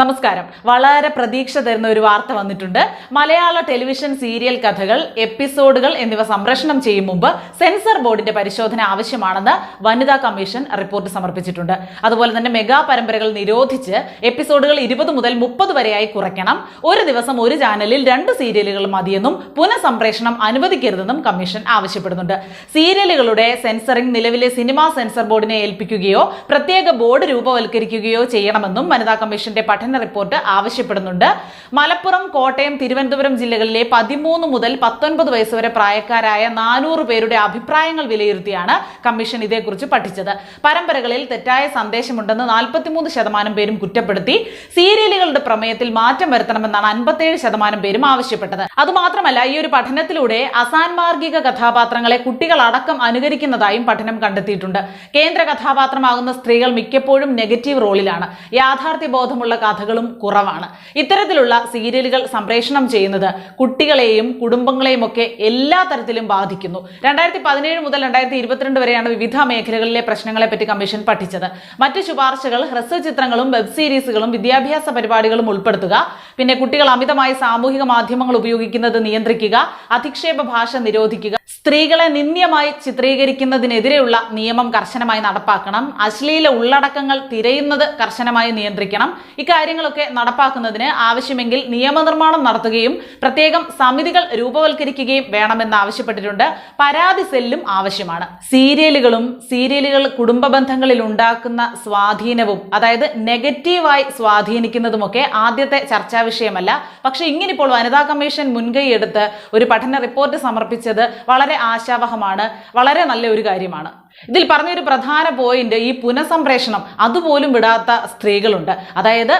നമസ്കാരം. വളരെ പ്രതീക്ഷ തരുന്ന ഒരു വാർത്ത വന്നിട്ടുണ്ട്. മലയാള ടെലിവിഷൻ സീരിയൽ കഥകൾ എപ്പിസോഡുകൾ എന്നിവ സംപ്രേഷണം ചെയ്യും മുമ്പ് സെൻസർ ബോർഡിന്റെ പരിശോധന ആവശ്യമാണെന്ന് വനിതാ കമ്മീഷൻ റിപ്പോർട്ട് സമർപ്പിച്ചിട്ടുണ്ട്. അതുപോലെ തന്നെ മെഗാ പരമ്പരകൾ നിരോധിച്ച് എപ്പിസോഡുകൾ ഇരുപത് മുതൽ മുപ്പത് വരെയായി കുറയ്ക്കണം. ഒരു ദിവസം ഒരു ചാനലിൽ രണ്ട് സീരിയലുകൾ മതിയെന്നും പുനഃസംപ്രേഷണം അനുവദിക്കരുതെന്നും കമ്മീഷൻ ആവശ്യപ്പെടുന്നുണ്ട്. സീരിയലുകളുടെ സെൻസറിംഗ് നിലവിലെ സിനിമാ സെൻസർ ബോർഡിനെ ഏൽപ്പിക്കുകയോ പ്രത്യേക ബോർഡ് രൂപവൽക്കരിക്കുകയോ ചെയ്യണമെന്നും വനിതാ കമ്മീഷന്റെ പഠന റിപ്പോർട്ട് ആവശ്യപ്പെടുന്നുണ്ട്. മലപ്പുറം കോട്ടയം തിരുവനന്തപുരം ജില്ലകളിലെ പതിമൂന്ന് മുതൽ പത്തൊൻപത് വയസ്സുവരെ പ്രായക്കാരായ നാനൂറ് പേരുടെ അഭിപ്രായങ്ങൾ വിലയിരുത്തിയാണ് കമ്മീഷൻ ഇതേക്കുറിച്ച് പഠിച്ചത്. പരമ്പരകളിൽ തെറ്റായ സന്ദേശമുണ്ടെന്ന് നാൽപ്പത്തിമൂന്ന് ശതമാനം പേരും കുറ്റപ്പെടുത്തി. സീരിയലുകളുടെ പ്രമേയത്തിൽ മാറ്റം വരുത്തണമെന്നാണ് അൻപത്തേഴ് ശതമാനം പേരും ആവശ്യപ്പെട്ടത്. അതുമാത്രമല്ല ഈ ഒരു പഠനത്തിലൂടെ അസാൻമാർഗിക കഥാപാത്രങ്ങളെ കുട്ടികളടക്കം അനുകരിക്കുന്നതായും പഠനം കണ്ടെത്തിയിട്ടുണ്ട്. കേന്ദ്ര കഥാപാത്രമാകുന്ന സ്ത്രീകൾ മിക്കപ്പോഴും നെഗറ്റീവ് റോളിലാണ്. യാഥാർത്ഥ്യ ബോധമുള്ള കഥകളും കുറവാണ്. ഇത്തരത്തിലുള്ള സീരിയലുകൾ സംപ്രേഷണം ചെയ്യുന്നത് കുട്ടികളെയും കുടുംബങ്ങളെയും ഒക്കെ എല്ലാ തരത്തിലും ബാധിക്കുന്നു. രണ്ടായിരത്തി പതിനേഴ് മുതൽ രണ്ടായിരത്തി ഇരുപത്തിരണ്ട് വരെയാണ് വിവിധ മേഖലകളിലെ പ്രശ്നങ്ങളെ പറ്റി കമ്മീഷൻ പഠിച്ചത്. മറ്റ് ശുപാർശകൾ ഹ്രസ്വ ചിത്രങ്ങളും വെബ് സീരീസുകളും വിദ്യാഭ്യാസ പരിപാടികളും ഉൾപ്പെടുത്തുക. പിന്നെ കുട്ടികൾ അമിതമായി സാമൂഹിക മാധ്യമങ്ങൾ ഉപയോഗിക്കുന്നത് നിയന്ത്രിക്കുക. അധിക്ഷേപ ഭാഷ നിരോധിക്കുക. സ്ത്രീകളെ നിന്ദ്യമായി ചിത്രീകരിക്കുന്നതിനെതിരെയുള്ള നിയമം കർശനമായി നടപ്പാക്കണം. അശ്ലീല ഉള്ളടക്കങ്ങൾ തിരയുന്നത് കർശനമായി നിയന്ത്രിക്കണം. ഇക്കാര്യങ്ങളൊക്കെ നടപ്പാക്കുന്നതിന് ആവശ്യമെങ്കിൽ നിയമനിർമ്മാണം നടത്തുകയും പ്രത്യേകം സമിതികൾ രൂപവൽക്കരിക്കുകയും വേണമെന്ന് ആവശ്യപ്പെട്ടിട്ടുണ്ട് പരാതി സെല്ലും ആവശ്യമാണ്. സീരിയലുകളും സീരിയലുകൾ കുടുംബ ബന്ധങ്ങളിൽ ഉണ്ടാക്കുന്ന സ്വാധീനവും അതായത് നെഗറ്റീവായി സ്വാധീനിക്കുന്നതുമൊക്കെ ആദ്യത്തെ ചർച്ചാ വിഷയമല്ല. പക്ഷെ ഇങ്ങനിപ്പോൾ വനിതാ കമ്മീഷൻ മുൻകൈ എടുത്ത് ഒരു പഠന റിപ്പോർട്ട് സമർപ്പിച്ചത് വളരെ ആശാവഹമാണ് വളരെ നല്ല ഒരു കാര്യമാണ്. ഇതിൽ പറഞ്ഞൊരു പ്രധാന പോയിന്റ് ഈ പുനഃസംപ്രേഷണം അതുപോലും വിടാത്ത സ്ത്രീകളുണ്ട്. അതായത്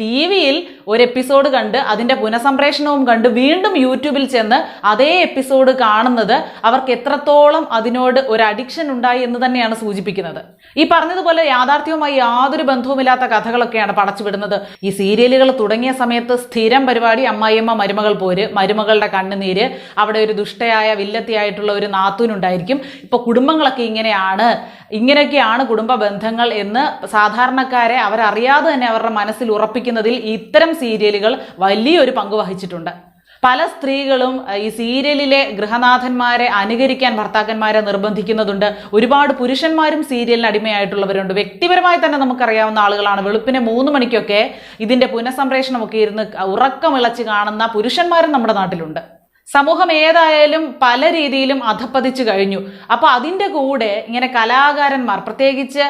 ടി വിയിൽ ഒരു എപ്പിസോഡ് കണ്ട് അതിന്റെ പുനഃസംപ്രേഷണവും കണ്ട് വീണ്ടും യൂട്യൂബിൽ ചെന്ന് അതേ എപ്പിസോഡ് കാണുന്നത് അവർക്ക് എത്രത്തോളം അതിനോട് ഒരു അഡിക്ഷൻ ഉണ്ടായി എന്ന് തന്നെയാണ് സൂചിപ്പിക്കുന്നത്. ഈ പറഞ്ഞതുപോലെ യാഥാർത്ഥ്യവുമായി യാതൊരു ബന്ധവുമില്ലാത്ത കഥകളൊക്കെയാണ് പടച്ചുവിടുന്നത്. ഈ സീരിയലുകൾ തുടങ്ങിയ സമയത്ത് സ്ഥിരം പരിപാടി അമ്മായിയമ്മ മരുമകൾ പോര് മരുമകളുടെ കണ്ണുനീര് അവിടെ ഒരു ദുഷ്ടയായ വില്ലത്തിയായിട്ടുള്ള ഒരു നാത്തൂനുണ്ടായിരിക്കും ഇപ്പൊ കുടുംബങ്ങളൊക്കെ ഇങ്ങനെയാണ് ഇങ്ങനെയൊക്കെയാണ് കുടുംബ ബന്ധങ്ങൾ എന്ന് സാധാരണക്കാരെ അവരറിയാതെ തന്നെ അവരുടെ മനസ്സിൽ ഉറപ്പിക്കുന്നതിൽ ഇത്തരം സീരിയലുകൾ വലിയൊരു പങ്ക് വഹിച്ചിട്ടുണ്ട്. പല സ്ത്രീകളും ഈ സീരിയലിലെ ഗൃഹനാഥന്മാരെ അനുകരിക്കാൻ ഭർത്താക്കന്മാരെ നിർബന്ധിക്കുന്നതുണ്ട്. ഒരുപാട് പുരുഷന്മാരും സീരിയലിന് അടിമയായിട്ടുള്ളവരുണ്ട്. വ്യക്തിപരമായി തന്നെ നമുക്കറിയാവുന്ന ആളുകളാണ്. വെളുപ്പിനെ മൂന്ന് മണിക്കൊക്കെ ഇതിന്റെ പുനഃസംപ്രേഷണമൊക്കെ ഇരുന്ന് ഉറക്കമിളച്ച് കാണുന്ന പുരുഷന്മാരും നമ്മുടെ നാട്ടിലുണ്ട്. സമൂഹം ഏതായാലും പല രീതിയിലും അധപ്പതിച്ചു കഴിഞ്ഞു. അപ്പോൾ അതിന്റെ കൂടെ ഇങ്ങനെ കലാകാരന്മാർ പ്രത്യേകിച്ച്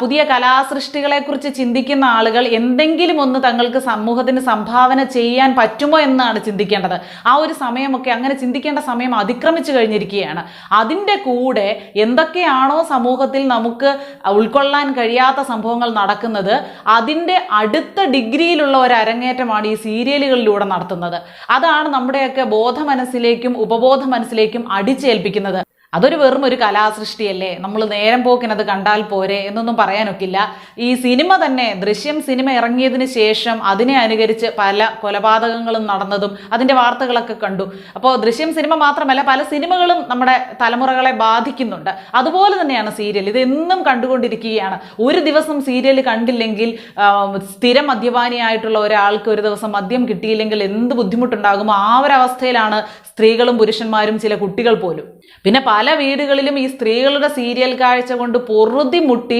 പുതിയ കലാസൃഷ്ടികളെക്കുറിച്ച് ചിന്തിക്കുന്ന ആളുകൾ എന്തെങ്കിലും ഒന്ന് തങ്ങൾക്ക് സമൂഹത്തിന് സംഭാവന ചെയ്യാൻ പറ്റുമോ എന്നാണ് ചിന്തിക്കേണ്ടത്. ആ ഒരു സമയമൊക്കെ അങ്ങനെ ചിന്തിക്കേണ്ട സമയം അതിക്രമിച്ചു കഴിഞ്ഞിരിക്കുകയാണ്. അതിന്റെ കൂടെ എന്തൊക്കെയാണോ സമൂഹത്തിൽ നമുക്ക് ഉൾക്കൊള്ളാൻ കഴിയാത്ത സംഭവങ്ങൾ നടക്കുന്നത് അതിന്റെ അടുത്ത ഡിഗ്രിയിലുള്ള ഒരു അരങ്ങേറ്റമാണ് ഈ സീരിയലുകളിലൂടെ നടത്തുന്നത്. അതാണ് നമ്മുടെയൊക്കെ ബോധ മനസ്സിലേക്കും ഉപബോധ മനസ്സിലേക്കും അടിച്ചേൽപ്പിക്കുന്നത് അതൊരു വെറും ഒരു കലാസൃഷ്ടിയല്ലേ? നമ്മൾ നേരം പോക്കിനത് കണ്ടാൽ പോരെ എന്നൊന്നും പറയാനൊക്കില്ല. ഈ സിനിമ തന്നെ ദൃശ്യം സിനിമ ഇറങ്ങിയതിന് ശേഷം അതിനെ അനുകരിച്ച് പല കൊലപാതകങ്ങളും നടന്നതും അതിന്റെ വാർത്തകളൊക്കെ കണ്ടു. അപ്പോൾ ദൃശ്യം സിനിമ മാത്രമല്ല പല സിനിമകളും നമ്മുടെ തലമുറകളെ ബാധിക്കുന്നുണ്ട്. അതുപോലെ തന്നെയാണ് സീരിയൽ. ഇത് എന്നും കണ്ടുകൊണ്ടിരിക്കുകയാണ്. ഒരു ദിവസം സീരിയൽ കണ്ടില്ലെങ്കിൽ സ്ഥിരം മദ്യപാനിയായിട്ടുള്ള ഒരാൾക്ക് ഒരു ദിവസം മദ്യം കിട്ടിയില്ലെങ്കിൽ എന്ത് ബുദ്ധിമുട്ടുണ്ടാകുമോ ആ ഒരവസ്ഥയിലാണ് സ്ത്രീകളും പുരുഷന്മാരും ചില കുട്ടികൾ പോലും. പിന്നെ പല വീടുകളിലും ഈ സ്ത്രീകളുടെ സീരിയൽ കാഴ്ച കൊണ്ട് പൊറുതി മുട്ടി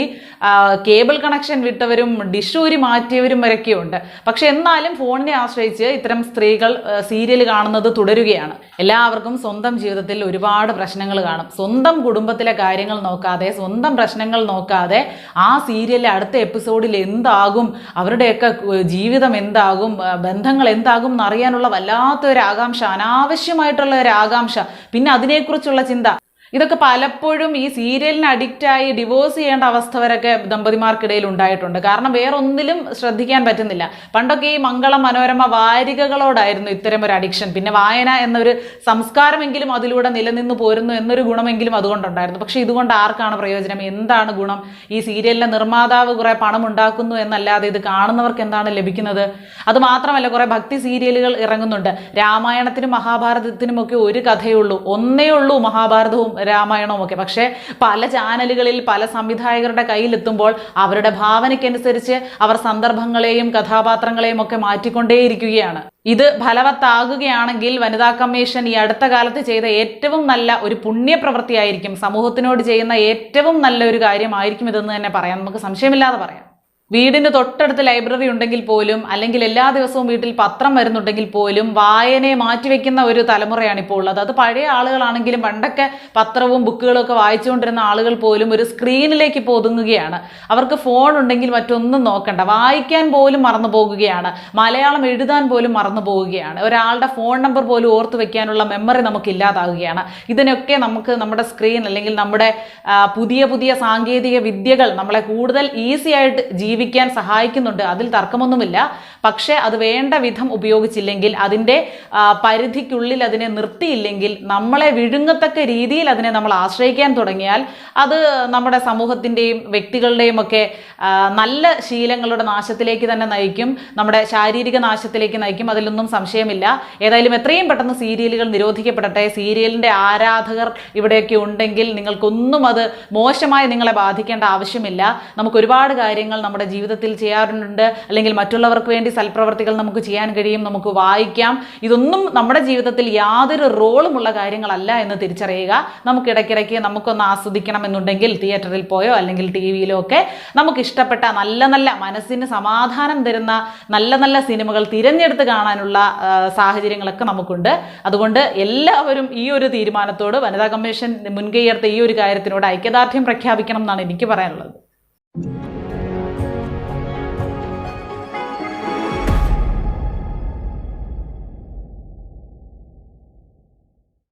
കേബിൾ കണക്ഷൻ വിട്ടവരും ഡിഷൂരി മാറ്റിയവരും വരൊക്കെയുണ്ട്. പക്ഷെ എന്നാലും ഫോണിനെ ആശ്രയിച്ച് ഇത്തരം സ്ത്രീകൾ സീരിയൽ കാണുന്നത് തുടരുകയാണ്. എല്ലാവർക്കും സ്വന്തം ജീവിതത്തിൽ ഒരുപാട് പ്രശ്നങ്ങൾ കാണും. സ്വന്തം കുടുംബത്തിലെ കാര്യങ്ങൾ നോക്കാതെ സ്വന്തം പ്രശ്നങ്ങൾ നോക്കാതെ ആ സീരിയലിലെ അടുത്ത എപ്പിസോഡിൽ എന്താകും അവരുടെയൊക്കെ ജീവിതം എന്താകും ബന്ധങ്ങൾ എന്താകും എന്നറിയാനുള്ള വല്ലാത്തൊരു ആകാംക്ഷ അനാവശ്യമായിട്ടുള്ള ഒരു ആകാംക്ഷ പിന്നെ അതിനെക്കുറിച്ചുള്ള ചിന്ത. ഇതൊക്കെ പലപ്പോഴും ഈ സീരിയലിന് അഡിക്റ്റായി ഡിവോഴ്സ് ചെയ്യേണ്ട അവസ്ഥ വരെയൊക്കെ ദമ്പതിമാർക്കിടയിൽ ഉണ്ടായിട്ടുണ്ട്. കാരണം വേറൊന്നിലും ശ്രദ്ധിക്കാൻ പറ്റുന്നില്ല. പണ്ടൊക്കെ ഈ മംഗള മനോരമ വാരികകളോടായിരുന്നു ഇത്തരം ഒരു അഡിക്ഷൻ പിന്നെ വായന എന്നൊരു സംസ്കാരമെങ്കിലും അതിലൂടെ നിലനിന്ന് പോരുന്നു എന്നൊരു ഗുണമെങ്കിലും അതുകൊണ്ടുണ്ടായിരുന്നു. പക്ഷെ ഇതുകൊണ്ട് ആർക്കാണ് പ്രയോജനം? എന്താണ് ഗുണം? ഈ സീരിയലിലെ നിർമ്മാതാവ് കുറേ പണം ഉണ്ടാക്കുന്നു എന്നല്ലാതെ ഇത് കാണുന്നവർക്ക് എന്താണ് ലഭിക്കുന്നത്? അത് മാത്രമല്ല കുറെ ഭക്തി സീരിയലുകൾ ഇറങ്ങുന്നുണ്ട്. രാമായണത്തിനും മഹാഭാരതത്തിനും ഒക്കെ ഒരു കഥയുള്ളൂ ഒന്നേ ഉള്ളൂ മഹാഭാരതവും രാമായണവും ഒക്കെ പക്ഷേ പല ചാനലുകളിൽ പല സംവിധായകരുടെ കയ്യിലെത്തുമ്പോൾ അവരുടെ ഭാവനയ്ക്കനുസരിച്ച് അവർ സന്ദർഭങ്ങളെയും കഥാപാത്രങ്ങളെയും ഒക്കെ മാറ്റിക്കൊണ്ടേയിരിക്കുകയാണ്. ഇത് ഫലവത്താകുകയാണെങ്കിൽ വനിതാ കമ്മീഷൻ ഈ അടുത്ത കാലത്ത് ചെയ്ത ഏറ്റവും നല്ല ഒരു പുണ്യപ്രവൃത്തിയായിരിക്കും. സമൂഹത്തിനോട് ചെയ്യുന്ന ഏറ്റവും നല്ല ഒരു കാര്യമായിരിക്കും ഇതെന്ന് തന്നെ പറയാം. നമുക്ക് സംശയമില്ലാതെ പറയാം. വീടിന് തൊട്ടടുത്ത് ലൈബ്രറി ഉണ്ടെങ്കിൽ പോലും അല്ലെങ്കിൽ എല്ലാ ദിവസവും വീട്ടിൽ പത്രം വരുന്നുണ്ടെങ്കിൽ പോലും വായനയെ മാറ്റിവെക്കുന്ന ഒരു തലമുറയാണ് ഇപ്പോൾ ഉള്ളത്. അത് പഴയ ആളുകളാണെങ്കിലും പണ്ടൊക്കെ പത്രവും ബുക്കുകളും ഒക്കെ വായിച്ചുകൊണ്ടിരുന്ന ആളുകൾ പോലും ഒരു സ്ക്രീനിലേക്ക് ഇപ്പോൾ ഒതുങ്ങുകയാണ് അവർക്ക് ഫോൺ ഉണ്ടെങ്കിൽ മറ്റൊന്നും നോക്കണ്ട. വായിക്കാൻ പോലും മറന്നു പോകുകയാണ്. മലയാളം എഴുതാൻ പോലും മറന്നു പോവുകയാണ് ഒരാളുടെ ഫോൺ നമ്പർ പോലും ഓർത്ത് വെക്കാനുള്ള മെമ്മറി നമുക്ക് ഇല്ലാതാവുകയാണ്. ഇതിനൊക്കെ നമുക്ക് നമ്മുടെ സ്ക്രീൻ അല്ലെങ്കിൽ നമ്മുടെ പുതിയ പുതിയ സാങ്കേതിക വിദ്യകൾ നമ്മളെ കൂടുതൽ ഈസി ആയിട്ട് ജീവിക്കാൻ സഹായിക്കുന്നുണ്ട്. അതിൽ തർക്കമൊന്നുമില്ല. പക്ഷേ അത് വേണ്ട വിധം ഉപയോഗിച്ചില്ലെങ്കിൽ അതിന്റെ പരിധിക്കുള്ളിൽ അതിനെ നിർത്തിയില്ലെങ്കിൽ നമ്മളെ വിഴുങ്ങത്തക്ക രീതിയിൽ അതിനെ നമ്മൾ ആശ്രയിക്കാൻ തുടങ്ങിയാൽ അത് നമ്മുടെ സമൂഹത്തിന്റെയും വ്യക്തികളുടെയും ഒക്കെ നല്ല ശീലങ്ങളുടെ നാശത്തിലേക്ക് തന്നെ നയിക്കും. നമ്മുടെ ശാരീരിക നാശത്തിലേക്ക് നയിക്കും. അതിലൊന്നും സംശയമില്ല. ഏതായാലും എത്രയും പെട്ടെന്ന് സീരിയലുകൾ നിരോധിക്കപ്പെടട്ടെ. സീരിയലിന്റെ ആരാധകർ ഇവിടെയൊക്കെ ഉണ്ടെങ്കിൽ നിങ്ങൾക്കൊന്നും അത് മോശമായി നിങ്ങളെ ബാധിക്കേണ്ട ആവശ്യമില്ല. നമുക്ക് ഒരുപാട് കാര്യങ്ങൾ നമ്മുടെ ജീവിതത്തിൽ ചെയ്യാറുണ്ട്. അല്ലെങ്കിൽ മറ്റുള്ളവർക്ക് വേണ്ടി സൽപ്രവർത്തികൾ നമുക്ക് ചെയ്യാൻ കഴിയും നമുക്ക് വായിക്കാം. ഇതൊന്നും നമ്മുടെ ജീവിതത്തിൽ യാതൊരു റോളുമുള്ള കാര്യങ്ങളല്ല എന്ന് തിരിച്ചറിയുക. നമുക്ക് ഇടയ്ക്കിടയ്ക്ക് നമുക്കൊന്ന് ആസ്വദിക്കണം എന്നുണ്ടെങ്കിൽ തിയേറ്ററിൽ പോയോ അല്ലെങ്കിൽ ടി വിയിലോ ഒക്കെ നമുക്ക് ഇഷ്ടപ്പെട്ട നല്ല നല്ല മനസ്സിന് സമാധാനം തരുന്ന നല്ല നല്ല സിനിമകൾ തിരഞ്ഞെടുത്ത് കാണാനുള്ള സാഹചര്യങ്ങളൊക്കെ നമുക്കുണ്ട്. അതുകൊണ്ട് എല്ലാവരും ഈ ഒരു തീരുമാനത്തോട് വനിതാ കമ്മീഷൻ മുൻകൈയെടുത്ത ഈ ഒരു കാര്യത്തിനോട് ഐക്യദാർഢ്യം പ്രഖ്യാപിക്കണം എന്നാണ് എനിക്ക് പറയാനുള്ളത്.